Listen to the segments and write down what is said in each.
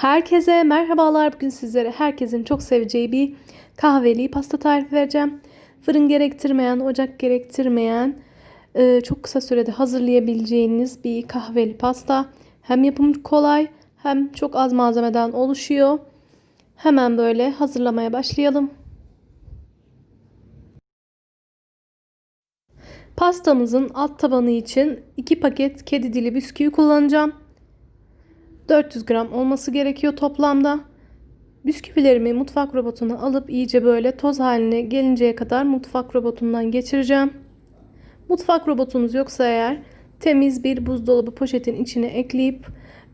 Herkese merhabalar. Bugün sizlere herkesin çok seveceği bir kahveli pasta tarifi vereceğim. Fırın gerektirmeyen, ocak gerektirmeyen, e, çok kısa sürede hazırlayabileceğiniz bir kahveli pasta. Hem yapımı kolay hem çok az malzemeden oluşuyor. Hemen böyle hazırlamaya başlayalım. Pastamızın alt tabanı için 2 paket kedi dili bisküvi kullanacağım. 400 gram olması gerekiyor toplamda. Bisküvilerimi mutfak robotuna alıp iyice böyle toz haline gelinceye kadar mutfak robotundan geçireceğim. Mutfak robotunuz yoksa eğer temiz bir buzdolabı poşetin içine ekleyip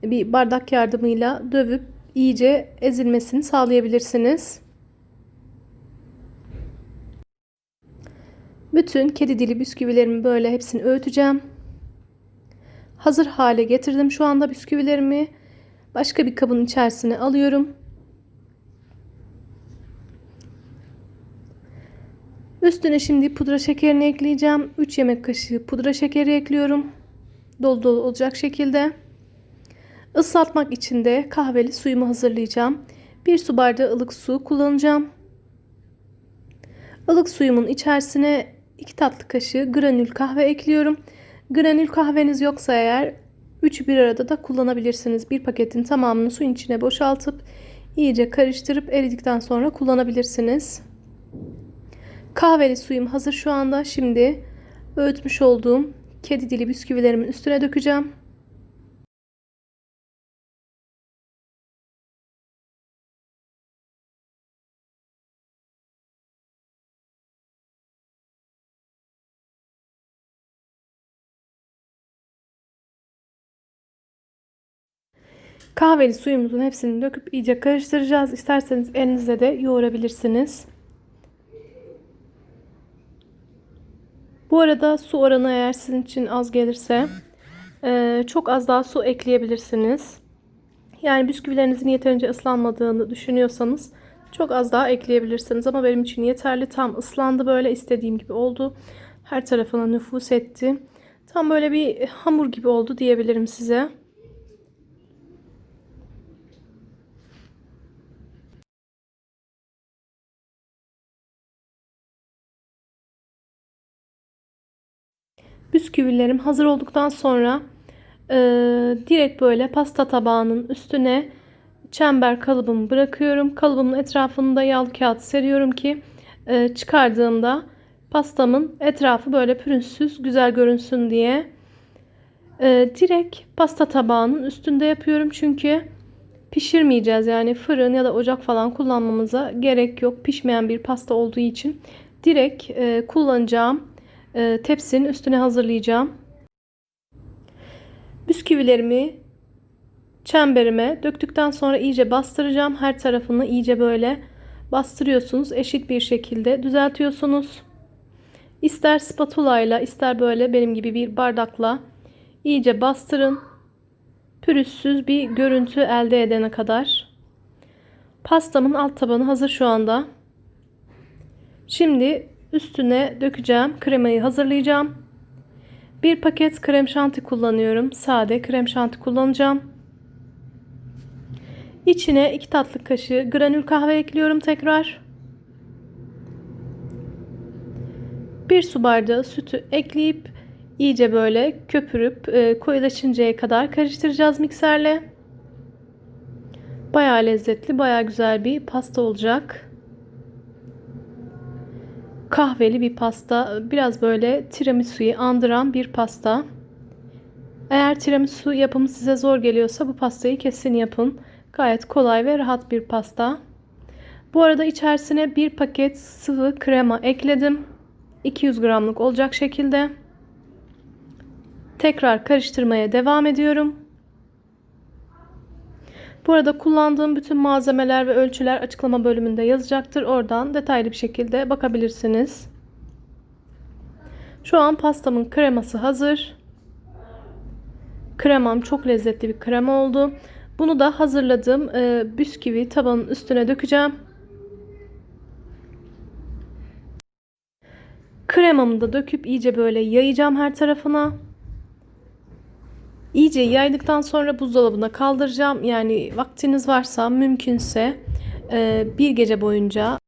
bir bardak yardımıyla dövüp iyice ezilmesini sağlayabilirsiniz. Bütün kedi dili bisküvilerimi böyle hepsini öğüteceğim. Hazır hale getirdim şu anda bisküvilerimi. Başka bir kabın içerisine alıyorum. Üstüne şimdi pudra şekerini ekleyeceğim. 3 yemek kaşığı pudra şekeri ekliyorum. Dolu dolu olacak şekilde. Islatmak için de kahveli suyumu hazırlayacağım. 1 su bardağı ılık su kullanacağım. Ilık suyumun içerisine 2 tatlı kaşığı granül kahve ekliyorum. Granül kahveniz yoksa eğer 3'ü bir arada da kullanabilirsiniz. Bir paketin tamamını suyun içine boşaltıp iyice karıştırıp eridikten sonra kullanabilirsiniz. Kahveli suyum hazır şu anda. Şimdi öğütmüş olduğum kedi dili bisküvilerimin üstüne dökeceğim. Kahveli suyumuzun hepsini döküp iyice karıştıracağız. İsterseniz elinizle de yoğurabilirsiniz. Bu arada su oranı eğer sizin için az gelirse e, çok az daha su ekleyebilirsiniz. Yani bisküvilerinizin yeterince ıslanmadığını düşünüyorsanız çok az daha ekleyebilirsiniz. Ama benim için yeterli. Tam ıslandı böyle istediğim gibi oldu. Her tarafına nüfus etti. Tam böyle bir hamur gibi oldu diyebilirim size. Bisküvilerim hazır olduktan sonra e, direkt böyle pasta tabağının üstüne çember kalıbımı bırakıyorum. Kalıbımın etrafında yağlı kağıt seriyorum ki e, çıkardığımda pastamın etrafı böyle pürüzsüz güzel görünsün diye. E, direkt pasta tabağının üstünde yapıyorum çünkü pişirmeyeceğiz yani fırın ya da ocak falan kullanmamıza gerek yok. Pişmeyen bir pasta olduğu için direkt e, kullanacağım e, tepsinin üstüne hazırlayacağım. Bisküvilerimi çemberime döktükten sonra iyice bastıracağım. Her tarafını iyice böyle bastırıyorsunuz. Eşit bir şekilde düzeltiyorsunuz. İster spatula ile ister böyle benim gibi bir bardakla iyice bastırın. Pürüzsüz bir görüntü elde edene kadar. Pastamın alt tabanı hazır şu anda. Şimdi Üstüne dökeceğim. Kremayı hazırlayacağım. Bir paket krem şanti kullanıyorum. Sade krem şanti kullanacağım. İçine 2 tatlı kaşığı granül kahve ekliyorum tekrar. 1 su bardağı sütü ekleyip iyice böyle köpürüp e, koyulaşıncaya kadar karıştıracağız mikserle. Baya lezzetli, baya güzel bir pasta olacak kahveli bir pasta. Biraz böyle tiramisu'yu andıran bir pasta. Eğer tiramisu yapımı size zor geliyorsa bu pastayı kesin yapın. Gayet kolay ve rahat bir pasta. Bu arada içerisine bir paket sıvı krema ekledim. 200 gramlık olacak şekilde. Tekrar karıştırmaya devam ediyorum. Bu arada kullandığım bütün malzemeler ve ölçüler açıklama bölümünde yazacaktır. Oradan detaylı bir şekilde bakabilirsiniz. Şu an pastamın kreması hazır. Kremam çok lezzetli bir krema oldu. Bunu da hazırladığım e, bisküvi tabanın üstüne dökeceğim. Kremamı da döküp iyice böyle yayacağım her tarafına. İyice yaydıktan sonra buzdolabına kaldıracağım. Yani vaktiniz varsa mümkünse e, bir gece boyunca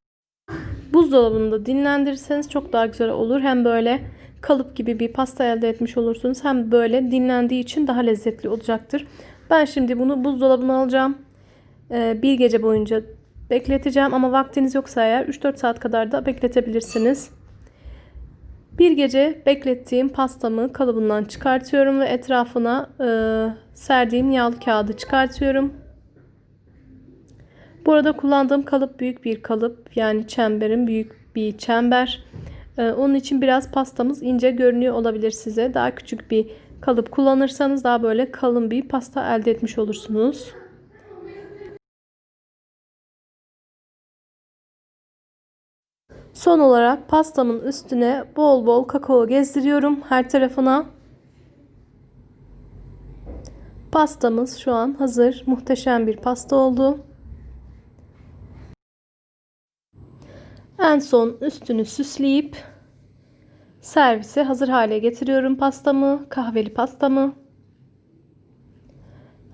buzdolabında dinlendirirseniz çok daha güzel olur. Hem böyle kalıp gibi bir pasta elde etmiş olursunuz. Hem böyle dinlendiği için daha lezzetli olacaktır. Ben şimdi bunu buzdolabına alacağım. E, bir gece boyunca bekleteceğim ama vaktiniz yoksa eğer 3-4 saat kadar da bekletebilirsiniz. Bir gece beklettiğim pastamı kalıbından çıkartıyorum ve etrafına e, serdiğim yağlı kağıdı çıkartıyorum. Burada kullandığım kalıp büyük bir kalıp yani çemberin büyük bir çember. E, onun için biraz pastamız ince görünüyor olabilir size. Daha küçük bir kalıp kullanırsanız daha böyle kalın bir pasta elde etmiş olursunuz. Son olarak pastamın üstüne bol bol kakao gezdiriyorum her tarafına. Pastamız şu an hazır. Muhteşem bir pasta oldu. En son üstünü süsleyip servise hazır hale getiriyorum pastamı, kahveli pastamı.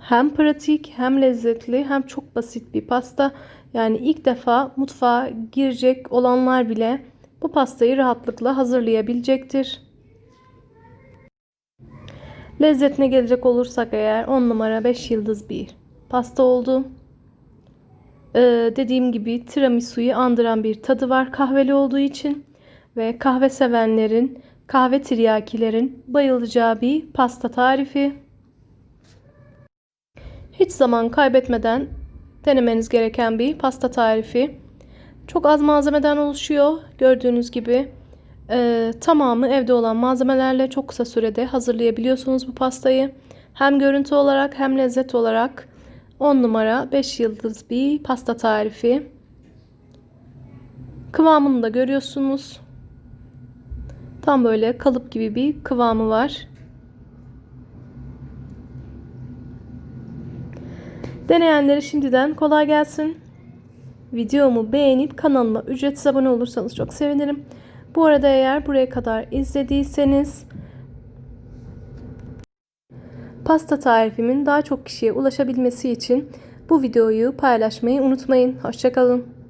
Hem pratik hem lezzetli hem çok basit bir pasta. Yani ilk defa mutfağa girecek olanlar bile bu pastayı rahatlıkla hazırlayabilecektir. Lezzetine gelecek olursak eğer 10 numara 5 yıldız bir pasta oldu. Ee, dediğim gibi tiramisu'yu andıran bir tadı var kahveli olduğu için ve kahve sevenlerin, kahve tiryakilerin bayılacağı bir pasta tarifi. Hiç zaman kaybetmeden denemeniz gereken bir pasta tarifi. Çok az malzemeden oluşuyor. Gördüğünüz gibi e, tamamı evde olan malzemelerle çok kısa sürede hazırlayabiliyorsunuz bu pastayı. Hem görüntü olarak hem lezzet olarak 10 numara 5 yıldız bir pasta tarifi. Kıvamını da görüyorsunuz. Tam böyle kalıp gibi bir kıvamı var. Deneyenlere şimdiden kolay gelsin. Videomu beğenip kanalıma ücretsiz abone olursanız çok sevinirim. Bu arada eğer buraya kadar izlediyseniz pasta tarifimin daha çok kişiye ulaşabilmesi için bu videoyu paylaşmayı unutmayın. Hoşçakalın.